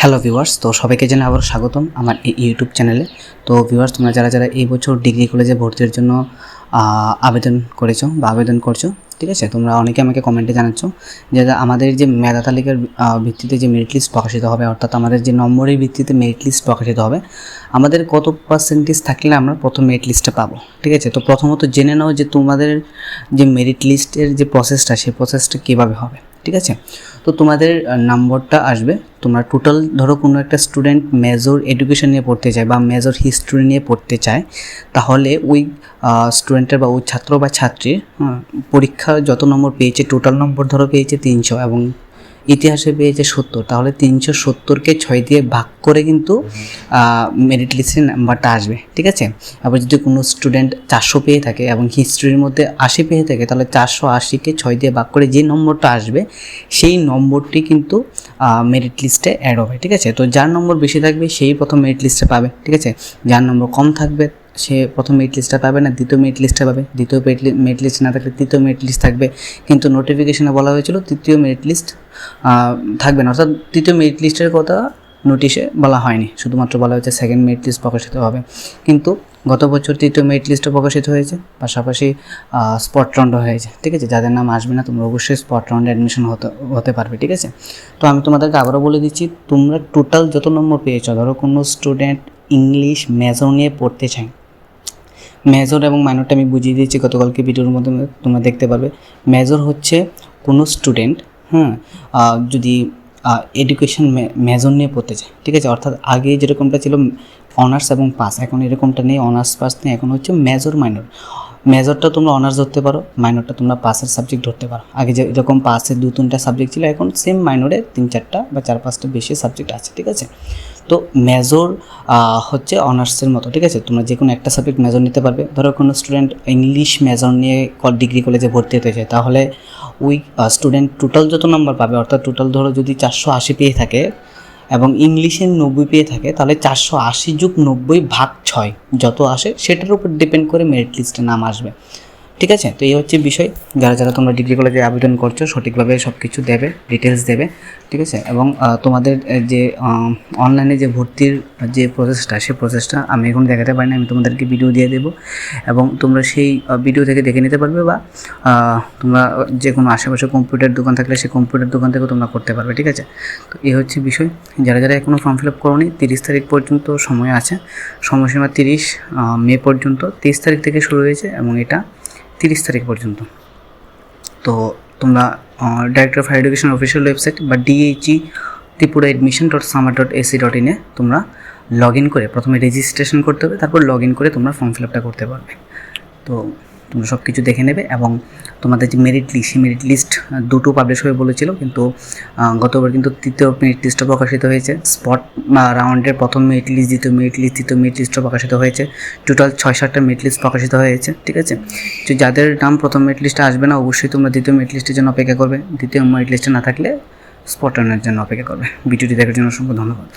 Hello viewers, তো সবাইকে জানাই আবার স্বাগতম আমার এই ইউটিউব চ্যানেলে। তো ভিউয়ার্স, তোমরা যারা যারা এই বছর ডিগ্রি কলেজে ভর্তির জন্য আবেদন করেছ বা আবেদন করছ, ঠিক আছে? তোমরা অনেকে আমাকে কমেন্টে জানাচ্ছ যে আমাদের যে মেধা তালিকার ভিত্তিতে যে মেরিট লিস্ট প্রকাশিত হবে, অর্থাৎ আমাদের যে নম্বরের ভিত্তিতে মেরিট লিস্ট প্রকাশিত হবে, আমাদের কত পার্সেন্টেজ থাকলে আমরা প্রথম মেরিট লিস্টটা পাবো, ঠিক আছে? তো প্রথমত জেনে নাও যে তোমাদের যে মেরিট লিস্টের যে প্রসেসটা সেই প্রসেসটা কীভাবে হবে। ঠিক আছে? তো তোমাদের নম্বরটা আসবে। তোমরা টোটাল ধরো কোনো একটা স্টুডেন্ট মেজর এডুকেশন নিয়ে পড়তে চায় বা মেজর হিস্ট্রি নিয়ে পড়তে চায়, তাহলে ওই স্টুডেন্টের বা ওই ছাত্র বা ছাত্রীর পরীক্ষা যত নম্বর পেয়েছে টোটাল নম্বর ধরো পেয়েছে তিনশো এবং ইতিহাসে পেয়েছে সত্তর। তাহলে তিনশো সত্তরকে ছয় দিয়ে ভাগ করে কিন্তু মেরিট লিস্টের নাম্বারটা আসবে, ঠিক আছে? আবার যদি কোনো স্টুডেন্ট চারশো পেয়ে থাকে এবং হিস্ট্রির মধ্যে আশি পেয়ে থাকে, তাহলে চারশো আশিকে ছয় দিয়ে ভাগ করে যে নম্বরটা আসবে, সেই নম্বরটি কিন্তু মেরিট লিস্টে অ্যাড হবে, ঠিক আছে? তো যার নম্বর বেশি থাকবে, সেই প্রথম মেরিট লিস্টে পাবে, ঠিক আছে? যার নম্বর কম থাকবে সে প্রথম মেরিট লিস্টটা পাবে না, দ্বিতীয় মেরিট লিস্টটা পাবে। দ্বিতীয় মেরিট লিস্ট না থাকলে তৃতীয় মেরিট লিস্ট থাকবে। কিন্তু নোটিফিকেশনে বলা হয়েছিল তৃতীয় মেরিট লিস্ট থাকবে না। অর্থাৎ তৃতীয় মেরিট লিস্টের কথা নোটিশে বলা হয়নি। শুধুমাত্র বলা হয়েছে সেকেন্ড মেরিট লিস্ট প্রকাশিত হবে। কিন্তু গত বছর তৃতীয় মেরিট লিস্টও প্রকাশিত হয়েছে। পাশাপাশি স্পট রাউন্ডও হয়েছে। ঠিক আছে? যাদের নাম আসবে না, তোমরা অবশ্যই স্পট রাউন্ডে অ্যাডমিশন হতে হতে পারবে। ঠিক আছে? তো আমি তোমাদেরকে আবারও বলে দিচ্ছি, তোমরা টোটাল যত নম্বর পেয়েছ, ধরো কোনো স্টুডেন্ট ইংলিশ মেজর নিয়ে পড়তে চায় মেজর এবং মাইনরটা আমি বুঝিয়ে দিয়েছি গতকালকে ভিডিওর মধ্যে তোমরা দেখতে পারবে। মেজর হচ্ছে কোনো স্টুডেন্ট হ্যাঁ যদি এডুকেশন মেজর নিয়ে পড়তে চায়, ঠিক আছে? অর্থাৎ আগে যেরকমটা ছিল অনার্স এবং পাস, এখন এরকমটা নেই, অনার্স পাস নেই, এখন হচ্ছে মেজর মাইনর। মেজরটা তোমরা অনার্স ধরতে পারো মাইনরটা তোমরা পাসের সাবজেক্ট ধরতে পারো। আগে যে এরকম পাসের দু তিনটা সাবজেক্ট ছিল, এখন সেম মাইনরে তিন চারটা বা চার পাঁচটা বেশি সাবজেক্ট আছে, ঠিক আছে? তো মেজর হচ্ছে অনার্সের মতো, ঠিক আছে? তোমরা যে কোনো একটা সাবজেক্ট মেজর নিতে পারবে। ধরো কোনো স্টুডেন্ট ইংলিশ মেজর নিয়ে ডিগ্রি কলেজে ভর্তি হতে চায়, তাহলে ওই স্টুডেন্ট টোটাল যত নাম্বার পাবে, অর্থাৎ টোটাল ধরো যদি চারশো আশি পেয়ে থাকে এবং ইংলিশে নব্বই পেয়ে থাকে, তাহলে চারশো আশি যুগ নব্বই ভাগ ছয় যত আসে, সেটার উপর ডিপেন্ড করে মেরিট লিস্টে নাম আসবে। ঠিক আছে? তো এই হচ্ছে বিষয়। যারা যারা তোমরা ডিগ্রি কলেজে আবেদন করছ, সঠিকভাবে সব কিছু দেবে ডিটেলস দেবে, ঠিক আছে? এবং তোমাদের যে অনলাইনে যে ভর্তির যে প্রসেসটা সেই প্রসেসটা আমি এখন দেখাতে পারি না, আমি তোমাদেরকে ভিডিও দিয়ে দেবো। এবং তোমরা সেই ভিডিও থেকে দেখে নিতে পারবে বা তোমরা যে কোনো আশেপাশে কম্পিউটার দোকান থাকলে সেই কম্পিউটার দোকান থেকেও তোমরা করতে পারবে, ঠিক আছে? তো এই হচ্ছে বিষয়। যারা যারা এখনও ফর্ম ফিল আপ করোনি, তিরিশ তারিখ পর্যন্ত সময় আছে। সময়সীমা তিরিশ মে পর্যন্ত। তেইশ তারিখ থেকে শুরু হয়েছে এবং এটা তিরিশ তারিখ পর্যন্ত। তো তোমরা director of education official website বা DHE Tripura admission dot Samarth dot AC dot ইনে তোমরা লগ ইন করে প্রথমে রেজিস্ট্রেশন করতে হবে, তারপর লগ ইন করে তোমরা ফর্ম ফিল আপটা করতে পারবে। তো তোমরা সব কিছু দেখে নেবে এবং তোমাদের যে মেরিট লিস্ট সেই মেরিট লিস্ট দুটো পাবলিশ হয়ে বলেছিল, কিন্তু গতবার কিন্তু তৃতীয় মেরিট লিস্টটা প্রকাশিত হয়েছে। স্পট রাউন্ডের প্রথম মেরিট লিস্ট দ্বিতীয় মেরিট লিস্ট তৃতীয় মেরিট লিস্টও প্রকাশিত হয়েছে। টোটাল ছয় সাতটা মেরিট লিস্ট প্রকাশিত হয়েছে, ঠিক আছে? তো যাদের নাম প্রথম মেরিট লিস্টে আসবে না, অবশ্যই তোমরা দ্বিতীয় মেরিট লিস্টের জন্য অপেক্ষা করবে। দ্বিতীয় মেরিট লিস্টে না থাকলে স্পট রাউন্ডের জন্য অপেক্ষা করবে। ভিডিওটি দেখার জন্য অসংখ্য ধন্যবাদ।